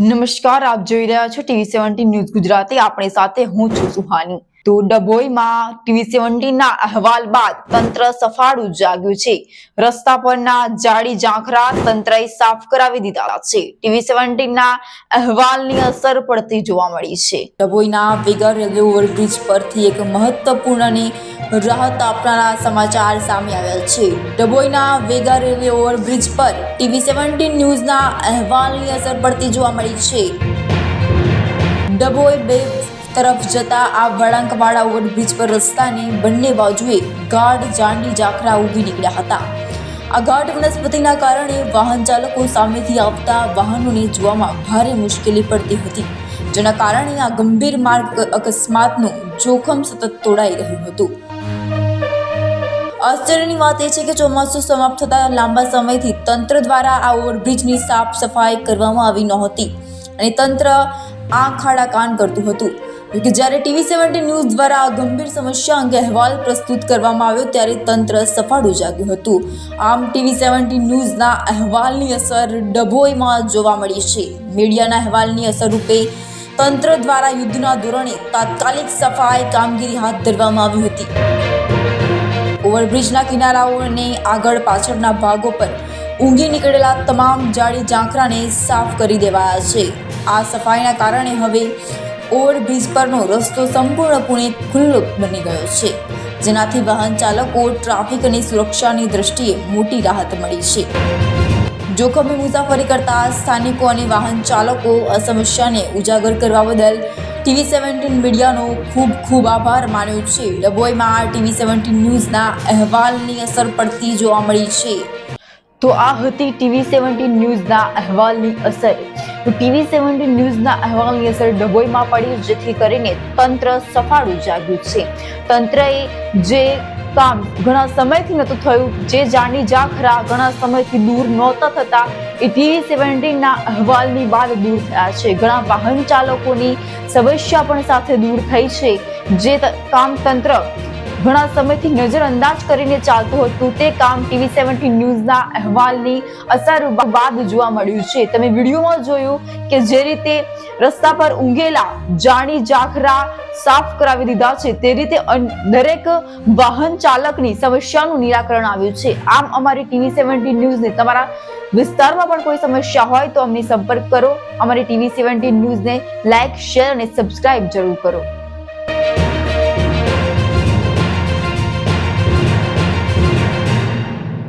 નમસ્કાર આપ જોઈ રહ્યા છો ટીવી સેવન્ટીન ન્યૂઝ ગુજરાતી. આપણી સાથે હું છું સુહાની. તો ડભોઈમાં ટીવી સેવન્ટીન ના અહેવાલ બાદ તંત્ર સફાળું જાગ્યું છે. રસ્તા પરના જાડી ઝાંખરા તંત્રએ સાફ કરાવી દીધા છે. ટીવી સેવન્ટીન ના અહેવાલની અસર પડતી જોવા મળી છે. ડભોઈના વેગા રેલવે ઓવરબ્રિજ પરથી એક મહત્વપૂર્ણ રાહત આપનારા સમાચાર સામે આવ્યા છે. ડભોઈના વેગા રેલવે ઓવરબ્રિજ પર ટીવી સેવન્ટીન ન્યૂઝના અહેવાલની અસર પડતી જોવા મળી છે. ડભોઈ બે તરફ જતા આ વળાંકવાળા ઓવરબ્રિજ પર રસ્તાની બંને બાજુએ ગાઢ જાંડી ઝાખરા ઊભી નીકળ્યા હતા. આ ગાઢ વનસ્પતિના કારણે વાહન ચાલકો સામેથી આવતા વાહનોને જોવામાં ભારે મુશ્કેલી પડતી હતી, જેના કારણે આ ગંભીર માર્ગ અકસ્માતનું જોખમ સતત તોડાઈ રહ્યું હતું. આશ્ચર્યની વાત એ છે કે ચોમાસું સમાપ્ત થતાં લાંબા સમયથી તંત્ર દ્વારા આ ઓવરબ્રિજની સાફ સફાઈ કરવામાં આવી નહોતી અને તંત્ર આંખ આડા કાન કરતું હતું. કે જ્યારે ટીવી સેવન્ટી ન્યૂઝ દ્વારા આ ગંભીર સમસ્યા અંગે અહેવાલ પ્રસ્તુત કરવામાં આવ્યો ત્યારે તંત્ર સફાળું જાગ્યું હતું. આમ ટીવી સેવન્ટી ન્યૂઝના અહેવાલની અસર ડભોઈમાં જોવા મળી છે. મીડિયાના અહેવાલની અસર રૂપે તંત્ર દ્વારા યુદ્ધના ધોરણે તાત્કાલિક સફાઈ કામગીરી હાથ ધરવામાં આવી હતી. ઓવરબ્રિજના કિનારાઓ અને આગળ પાછળના ભાગો પર ઊંઘી નીકળેલા તમામ જાડી ઝાંખરાને સાફ કરી દેવાયા છે. આ સફાઈના કારણે હવે ઓવરબ્રિજ પરનો રસ્તો સંપૂર્ણપણે ખુલ્લો બની ગયો છે. જેનાથી વાહન ચાલકો ટ્રાફિક અને સુરક્ષાની દ્રષ્ટિએ મોટી રાહત મળી છે. જોખમે મુસાફરી કરતા સ્થાનિકો અને વાહન ચાલકો આ સમસ્યાને ઉજાગર કરવા બદલ ટીવી સેવન્ટીન મીડિયાનો ખૂબ ખૂબ આભાર માન્યો છે. ડભોઈમાં ટીવી સેવન્ટીન ન્યૂઝના અહેવાલની અસર પડતી જોવા મળી છે. તો આ હતી ટીવી સેવન્ટીન ન્યૂઝના અહેવાલની અસર. તો ટીવી સેવન્ટીન ન્યૂઝના અહેવાલની અસર ડભોઈમાં પડી, જેથી કરીને તંત્ર સફાળું જાગ્યું છે. તંત્રએ જે કામ ઘણા સમયથી નહોતું થયું, જે જાણી જાખરા ઘણા સમયથી દૂર નહોતા થતા, એ ટીવી સેવન્ટીનના અહેવાલની બાદ દૂર થયા છે. ઘણા વાહન ચાલકોની સમસ્યા પણ સાથે દૂર થઈ છે, જે કામ તંત્ર ઘણા સમયથી નજરઅંદાજ કરીને ચાલતું હતું. તે કામ ટીવી સેવન્ટી ન્યૂઝના અહેવાલની અસર બાદ જોવા મળ્યું છે. તમે વિડીયોમાં જોયું કે જે રીતે રસ્તા પર ઊંઘેલા જાણી જાખરા સાફ કરાવી દીધા છે, તે રીતે દરેક વાહન ચાલકની સમસ્યાનું નિરાકરણ આવ્યું છે. આમ અમારી ટીવી સેવન્ટી ન્યૂઝને તમારા વિસ્તારમાં પણ કોઈ સમસ્યા હોય તો અમને સંપર્ક કરો. અમારી ટીવી સેવન્ટી ન્યૂઝને લાઇક શેર અને સબસ્ક્રાઇબ જરૂર કરો.